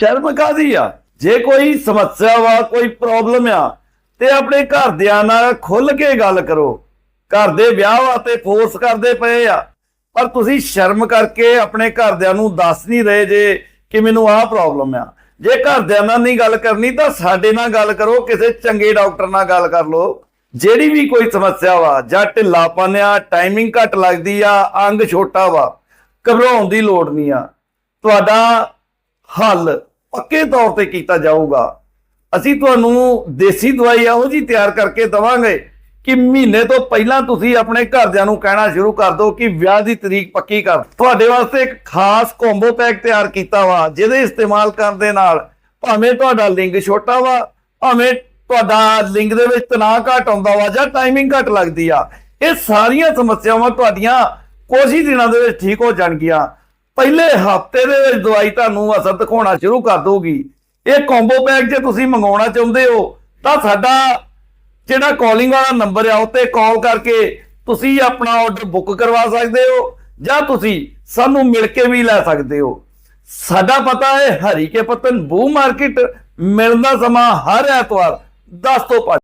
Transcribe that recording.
ਸ਼ਰਮ ਕਾਦੀ ਆ? ਜੇ ਕੋਈ ਸਮੱਸਿਆ ਵਾ, ਕੋਈ ਪ੍ਰੋਬਲਮ ਆ, ਤੇ ਆਪਣੇ ਘਰਦਿਆਂ ਨਾਲ ਖੁੱਲ ਕੇ ਗੱਲ ਕਰੋ। ਘਰ ਦੇ ਵਿਆਹ ਵਾਸਤੇ ਫੋਰਸ ਕਰਦੇ ਪਏ ਆ। ਪਰ ਤੁਸੀਂ ਸ਼ਰਮ ਕਰਕੇ ਆਪਣੇ ਘਰਦਿਆਂ ਨੂੰ ਦੱਸ ਨਹੀਂ ਰਹੇ ਜੇ ਕਿ ਮੈਨੂੰ ਆਹ ਪ੍ਰੋਬਲਮ ਆ। ਜੇ ਘਰਦਿਆਂ ਨਾਲ ਨਹੀਂ ਗੱਲ ਕਰਨੀ, ਤਾਂ ਸਾਡੇ ਨਾਲ ਗੱਲ ਕਰੋ, ਕਿਸੇ ਚੰਗੇ ਡਾਕਟਰ ਨਾਲ ਗੱਲ ਕਰ ਲਓ। ਜਿਹੜੀ ਵੀ ਕੋਈ ਸਮੱਸਿਆ ਵਾ, ਜਾਂ ਢਿੱਲਾਪਨ ਆ ਟਾਈਮਿੰਗ ਘੱਟ ਲੱਗਦੀ ਆ, ਅੰਗ ਛੋਟਾ ਵਾ, ਘਬਰਾਉਣ ਦੀ ਲੋੜ ਨਹੀਂ ਆ। ਤੁਹਾਡਾ ਹੱਲ ਪੱਕੇ ਤੌਰ ਤੇ ਕੀਤਾ ਜਾਊਗਾ। ਅਸੀਂ ਤੁਹਾਨੂੰ ਦੇਸੀ ਦਵਾਈ ਇਹੋ ਜੀ ਤਿਆਰ ਕਰਕੇ ਦਵਾਂਗੇ ਕਿ ਮਹੀਨੇ ਤੋਂ ਪਹਿਲਾਂ ਤੁਸੀਂ ਆਪਣੇ ਘਰਦਿਆਂ ਨੂੰ ਕਹਿਣਾ ਸ਼ੁਰੂ ਕਰ ਦਿਓ ਕਿ ਵਿਆਹ ਦੀ ਤਰੀਕ ਪੱਕੀ ਕਰ। ਤੁਹਾਡੇ ਵਾਸਤੇ ਇੱਕ ਖਾਸ ਕੰਬੋ ਪੈਕ ਤਿਆਰ ਕੀਤਾ ਵਾ, ਜਿਹਦੇ ਇਸਤੇਮਾਲ ਕਰਨ ਦੇ ਨਾਲ ਭਾਵੇਂ ਤੁਹਾਡਾ ਲਿੰਗ ਛੋਟਾ ਵਾ, ਭਾਵੇਂ ਤੁਹਾਡਾ ਲਿੰਗ ਦੇ ਵਿੱਚ ਤਣਾਅ ਘਟ ਆਉਂਦਾ ਵਾ ਜਾਂ ਟਾਈਮਿੰਗ ਘਟ ਲੱਗਦੀ ਆ, ਇਹ ਸਾਰੀਆਂ ਸਮੱਸਿਆਵਾਂ ਤੁਹਾਡੀਆਂ ਕੁਝ ਹੀ ਦਿਨਾਂ ਦੇ ਵਿੱਚ ਠੀਕ ਹੋ ਜਾਣਗੀਆਂ। ਪਹਿਲੇ ਹਫ਼ਤੇ ਦੇ ਵਿੱਚ ਦਵਾਈ ਤੁਹਾਨੂੰ ਅਸਰ ਦਿਖਾਉਣਾ ਸ਼ੁਰੂ ਕਰ ਦੋਗੀ ਇਹ ਕੰਬੋ ਪੈਕ ਜੇ ਤੁਸੀਂ ਮੰਗਾਉਣਾ ਚਾਹੁੰਦੇ ਹੋ, ਤਾਂ ਸਾਡਾ ਜਿਹੜਾ ਕਾਲਿੰਗ ਵਾਲਾ ਨੰਬਰ ਆ, ਉੱਤੇ ਕਾਲ ਕਰਕੇ ਤੁਸੀਂ ਆਪਣਾ ਆਰਡਰ ਬੁੱਕ ਕਰਵਾ ਸਕਦੇ ਹੋ, ਜਾਂ ਤੁਸੀਂ ਸਾਨੂੰ ਮਿਲ ਕੇ ਵੀ ਲੈ ਸਕਦੇ ਹੋ। ਸਾਡਾ ਪਤਾ ਹੈ ਹਰੀਕੇ ਪਤਨ ਬੂ ਮਾਰਕੀਟ ਮਿਲਣ ਦਾ ਸਮਾਂ ਹਰ ਐਤਵਾਰ 10 ਤੋਂ 5